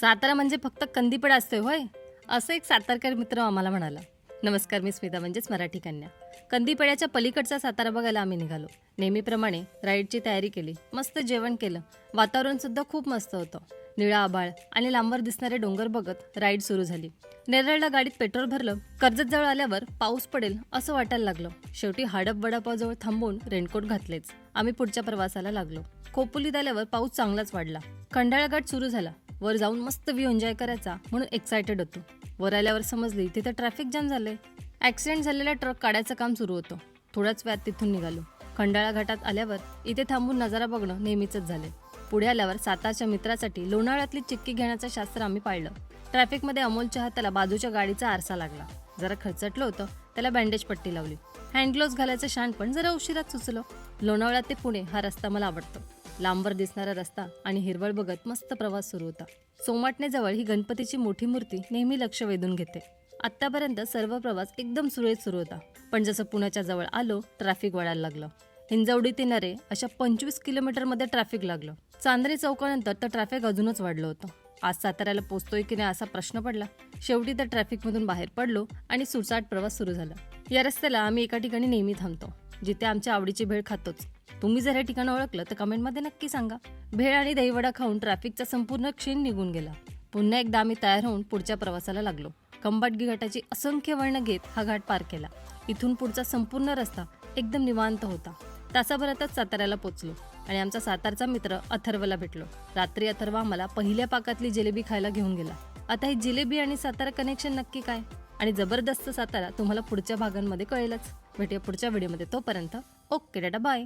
सातारा म्हणजे फक्त कंदीपडा असतोय होय? असं एक सातारकर मित्र आम्हाला म्हणाला. नमस्कार मी स्मिता म्हणजेच मराठी कन्या. कंदीपेड्याच्या पलीकडचा सातारा बघायला आम्ही निघालो. नेहमीप्रमाणे राईडची तयारी केली. मस्त जेवण केलं. वातावरणसुद्धा खूप मस्त होतं. निळा आभाळ आणि लांबवर दिसणारे डोंगर बघत राईड सुरू झाली. नेरळला गाडीत पेट्रोल भरलं कर्जतजवळ आल्यावर पाऊस पडेल असं वाटायला लागलं. शेवटी हाडप वडापावजवळ थांबून रेनकोट घातलेच. आम्ही पुढच्या प्रवासाला लागलो. खोपोलीत आल्यावर पाऊस चांगलाच वाढला. खंडाळा घाट सुरू झाला. वर जाऊन मस्त व्ह्यू एन्जॉय करायचा म्हणून एक्सायटेड होतो. वर आल्यावर समजली तिथे ट्रॅफिक जाम झालंय. ऍक्सिडेंट झालेला ट्रक काढायचं काम सुरू होतं. थोड्याच वेळात तिथून निघालो. खंडाळा घाटात आल्यावर इथे थांबून नजारा बघणं नेहमीचंच झाले पुढे आल्यावर सातारच्या मित्रासाठी लोणावळ्यातली चिक्की घेण्याचं शास्त्र आम्ही पाळलं. ट्रॅफिकमध्ये अमोलच्या हाताला बाजूच्या गाडीचा आरसा लागला. जरा खचटलं होतं त्याला बँडेज पट्टी लावली. हँडग्लोव्ज घालायचं शान पण जरा उशिरात सुचलं. लोणावळ्यात ते पुणे हा रस्ता मला आवडतो. लांबवर दिसणारा रस्ता आणि हिरवळ बघत मस्त प्रवास सुरू होता. सोमाटणेजवळ ही गणपतीची मोठी मूर्ती नेहमी लक्ष वेधून घेते. आत्तापर्यंत सर्व प्रवास एकदम सुरळीत सुरू होता. पण जसं पुण्याच्या जवळ आलो ट्रॅफिक वळायला लागलं. हिंजवडी ते नरे अशा पंचवीस किलोमीटरमध्ये ट्रॅफिक लागलं. चांदरे चौकानंतर तर ट्रॅफिक अजूनच वाढलं होतं. आज साताऱ्याला पोचतोय की नाही असा प्रश्न पडला. शेवटी त्या ट्रॅफिकमधून बाहेर पडलो आणि सुसाट प्रवास सुरू झाला. या रस्त्याला आम्ही एका ठिकाणी नेहमी थांबतो जिथे आमच्या आवडीची भेळ खातोच. तुम्ही जर हे ठिकाण ओळखलं तर कमेंटमध्ये नक्की सांगा. भेळ आणि दहीवडा खाऊन ट्रॅफिकचा संपूर्ण क्षीण निघून गेला. पुन्हा एकदा आम्ही तयार होऊन पुढच्या प्रवासाला लागलो. कंबाटगी घाटाची असंख्य वर्ण घेत हा घाट पार केला. इथून पुढचा संपूर्ण रस्ता एकदम निवांत होता. तासाभरातच साताऱ्याला पोचलो आणि आमचा सातारचा मित्र अथर्वला भेटलो. रात्री अथर्व आम्हाला पहिल्या पाकातली जिलेबी खायला घेऊन गेला. आता ही जिलेबी आणि सातारा कनेक्शन नक्की काय? आणि जबरदस्त सातारा तुम्हाला पुढच्या भागांमध्ये कळेलच. भेटूया पुढच्या व्हिडिओमध्ये. तोपर्यंत ओके डाटा बाय.